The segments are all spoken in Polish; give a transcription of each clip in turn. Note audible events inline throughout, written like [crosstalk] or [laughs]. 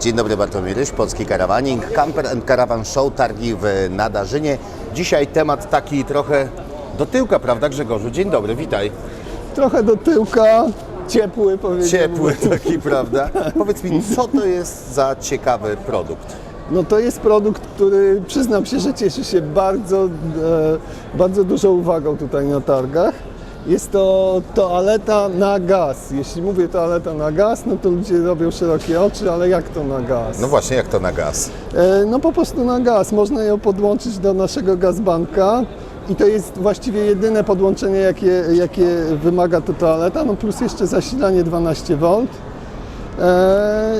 Dzień dobry, Bartłomiej Ryś, Polski Karawaning, Camper and Caravan Show, targi w Nadarzynie. Dzisiaj temat taki trochę do tyłka, prawda Grzegorzu? Dzień dobry, witaj. Trochę do tyłka, ciepły powiedziałbym. Ciepły [laughs] taki, prawda? Powiedz mi, co to jest za ciekawy produkt? No to jest produkt, który przyznam się, że cieszy się bardzo, e, bardzo dużą uwagą tutaj na targach. Jest to toaleta na gaz. Jeśli mówię toaleta na gaz, no to ludzie robią szerokie oczy, ale jak to na gaz? No właśnie, jak to na gaz? E, No po prostu na gaz. Można ją podłączyć do naszego gazbanka i to jest właściwie jedyne podłączenie, jakie, jakie wymaga to toaleta, no plus jeszcze zasilanie 12 V. E,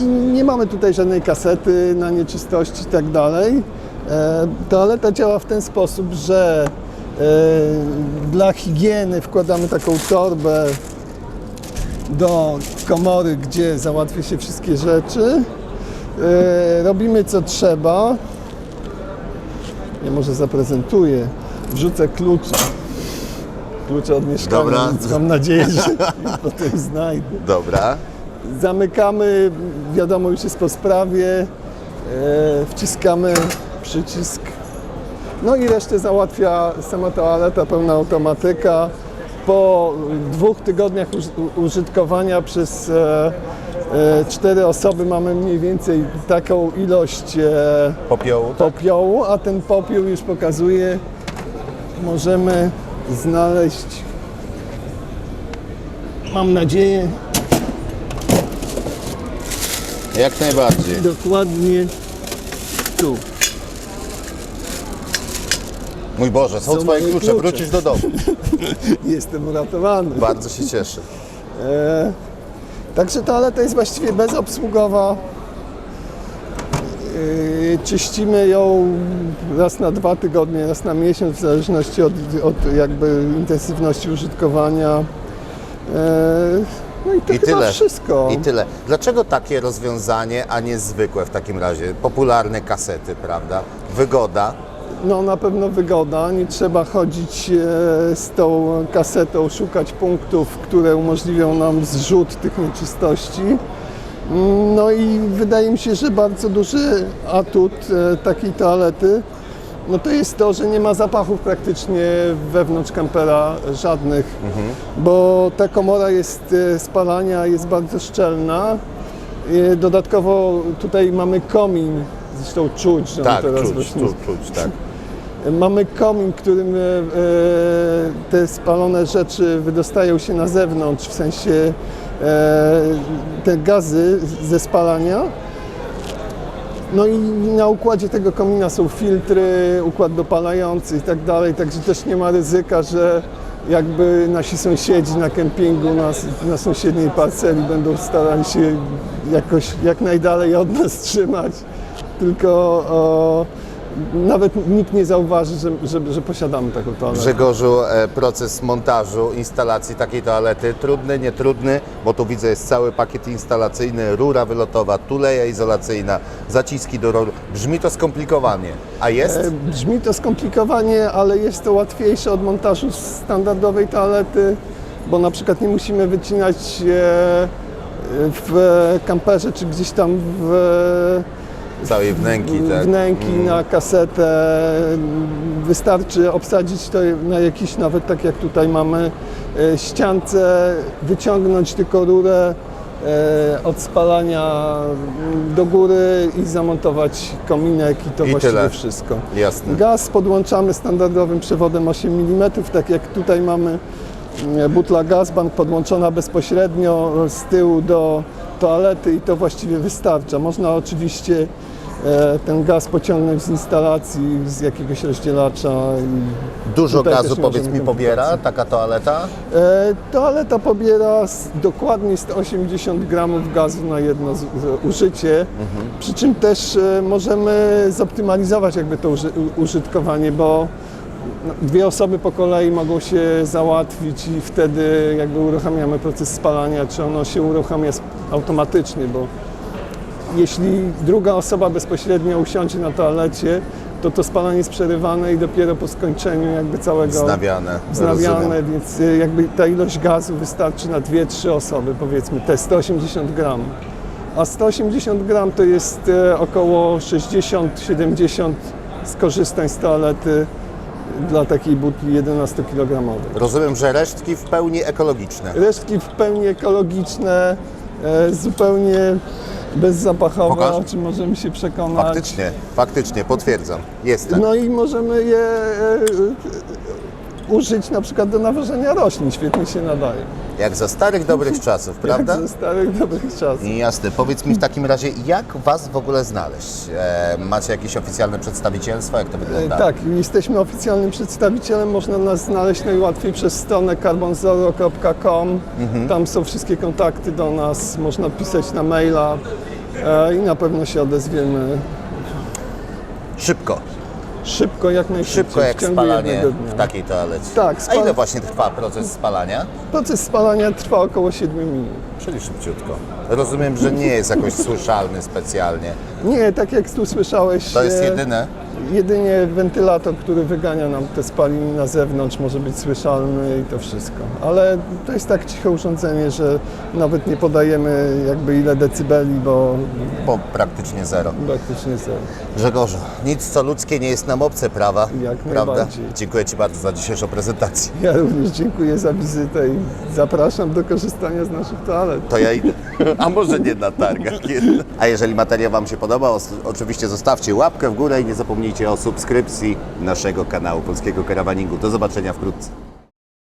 I nie mamy tutaj żadnej kasety na nieczystości i tak dalej. E, Toaleta działa w ten sposób, że dla higieny wkładamy taką torbę do komory, gdzie załatwia się wszystkie rzeczy. E, robimy co trzeba. Ja może zaprezentuję. Wrzucę klucze. Klucze od mieszkania, Dobra. mam nadzieję, że [laughs] potem znajdę. Dobra. Zamykamy, wiadomo już jest po sprawie. E, wciskamy przycisk. No i resztę załatwia sama toaleta, pełna automatyka. Po dwóch tygodniach uż- użytkowania przez e, e, cztery osoby mamy mniej więcej taką ilość e, Popiołu? Tak? popiołu, a ten popiół już pokazuje, możemy znaleźć, mam nadzieję, Jak najbardziej. dokładnie tu. Mój Boże, są, Są twoje klucze, klucze. wrócisz do domu. [laughs] Jestem uratowany. Bardzo się cieszę. E, także toaleta jest właściwie bezobsługowa. E, czyścimy ją raz na dwa tygodnie, raz na miesiąc, w zależności od, od jakby intensywności użytkowania. E, no i to I tyle. wszystko. I tyle. Dlaczego takie rozwiązanie, a nie zwykłe w takim razie? Popularne kasety, prawda? Wygoda. No na pewno wygoda, nie trzeba chodzić e, z tą kasetą, szukać punktów, które umożliwią nam zrzut tych nieczystości. No i wydaje mi się, że bardzo duży atut e, takiej toalety, no to jest to, że nie ma zapachów praktycznie wewnątrz kampera żadnych, bo ta komora jest e, spalania, jest bardzo szczelna. Dodatkowo tutaj mamy komin, zresztą czuć, że Tak, teraz czuć, właśnie czuć, czuć, tak. Mamy komin, którym e, e, te spalone rzeczy wydostają się na zewnątrz, w sensie e, te gazy ze spalania. No i na układzie tego komina są filtry, układ dopalający i tak dalej, także też nie ma ryzyka, że jakby nasi sąsiedzi na kempingu, na, na sąsiedniej parceli będą starali się jakoś jak najdalej od nas trzymać, tylko o, nawet nikt nie zauważy, że, że, że posiadamy taką toaletę. Grzegorzu, e, proces montażu, instalacji takiej toalety, trudny, nietrudny, bo tu widzę jest cały pakiet instalacyjny, rura wylotowa, tuleja izolacyjna, zaciski do rur. Brzmi to skomplikowanie, a jest? E, Brzmi to skomplikowanie, ale jest to łatwiejsze od montażu standardowej toalety, bo na przykład nie musimy wycinać e, w kamperze czy gdzieś tam w Całej wnęki, tak? wnęki na kasetę. Wystarczy obsadzić to na jakiś, nawet tak jak tutaj mamy, e, ściance, wyciągnąć tylko rurę e, od spalania do góry i zamontować kominek i to I właściwie tyle. wszystko. Jasne. Gaz podłączamy standardowym przewodem 8 mm, tak jak tutaj mamy mm, butla Gazbank podłączona bezpośrednio z tyłu do toalety i to właściwie wystarcza. Można oczywiście e, ten gaz pociągnąć z instalacji, z jakiegoś rozdzielacza. Dużo tutaj gazu, też powiedz możemy mi, pobiera komplikacje. taka toaleta? E, toaleta pobiera dokładnie 180 gramów gazu na jedno z, z, użycie, przy czym też e, możemy zoptymalizować jakby to uży, u, użytkowanie, bo no, dwie osoby po kolei mogą się załatwić i wtedy jakby uruchamiamy proces spalania, czy ono się uruchamia sp- automatycznie, bo jeśli druga osoba bezpośrednio usiądzie na toalecie, to to spalanie jest przerywane i dopiero po skończeniu jakby całego Wznawiane. wznawiane, rozumiem. więc y, jakby ta ilość gazu wystarczy na 2-3 osoby, powiedzmy te 180 gram. a 180 gram to jest e, około 60-70 skorzystań z toalety dla takiej butli 11 kg. Rozumiem, że resztki w pełni ekologiczne. Resztki w pełni ekologiczne, e, zupełnie bezzapachowe, Pokaż. o czym możemy się przekonać. Faktycznie, faktycznie, potwierdzam. Jest tak. No i możemy je e, e, użyć na przykład do nawożenia roślin, świetnie się nadaje. Jak za starych, dobrych [laughs] czasów, prawda? Jak ze starych, dobrych czasów. Jasne. Powiedz mi w takim razie, jak Was w ogóle znaleźć? E, macie jakieś oficjalne przedstawicielstwo? Jak to E, wygląda? Tak, jesteśmy oficjalnym przedstawicielem. Można nas znaleźć najłatwiej przez stronę carbonzero.com. Mhm. Tam są wszystkie kontakty do nas. Można pisać na maila e, i na pewno się odezwiemy Szybko. szybko, jak najszybciej. Szybko jak w ciągu spalanie jednego dnia. w takiej toalecie. Tak, A spal- ile właśnie trwa proces spalania? Proces spalania trwa około 7 minut. Czyli szybciutko. Rozumiem, że nie jest jakoś słyszalny specjalnie. Nie, tak jak tu słyszałeś. To jest e, jedyne? Jedynie wentylator, który wygania nam te spaliny na zewnątrz, może być słyszalny i to wszystko. Ale to jest tak ciche urządzenie, że nawet nie podajemy jakby ile decybeli, bo Po praktycznie zero. praktycznie zero. Grzegorzu, nic co ludzkie nie jest nam obce, prawa? Jak prawda? najbardziej. Dziękuję Ci bardzo za dzisiejszą prezentację. Ja również dziękuję za wizytę i zapraszam do korzystania z naszych toalet. To ja idę. [laughs] A może nie na targach jednak. A jeżeli materiał Wam się podobał, os- oczywiście zostawcie łapkę w górę i nie zapomnijcie o subskrypcji naszego kanału Polskiego Karawaningu. Do zobaczenia wkrótce.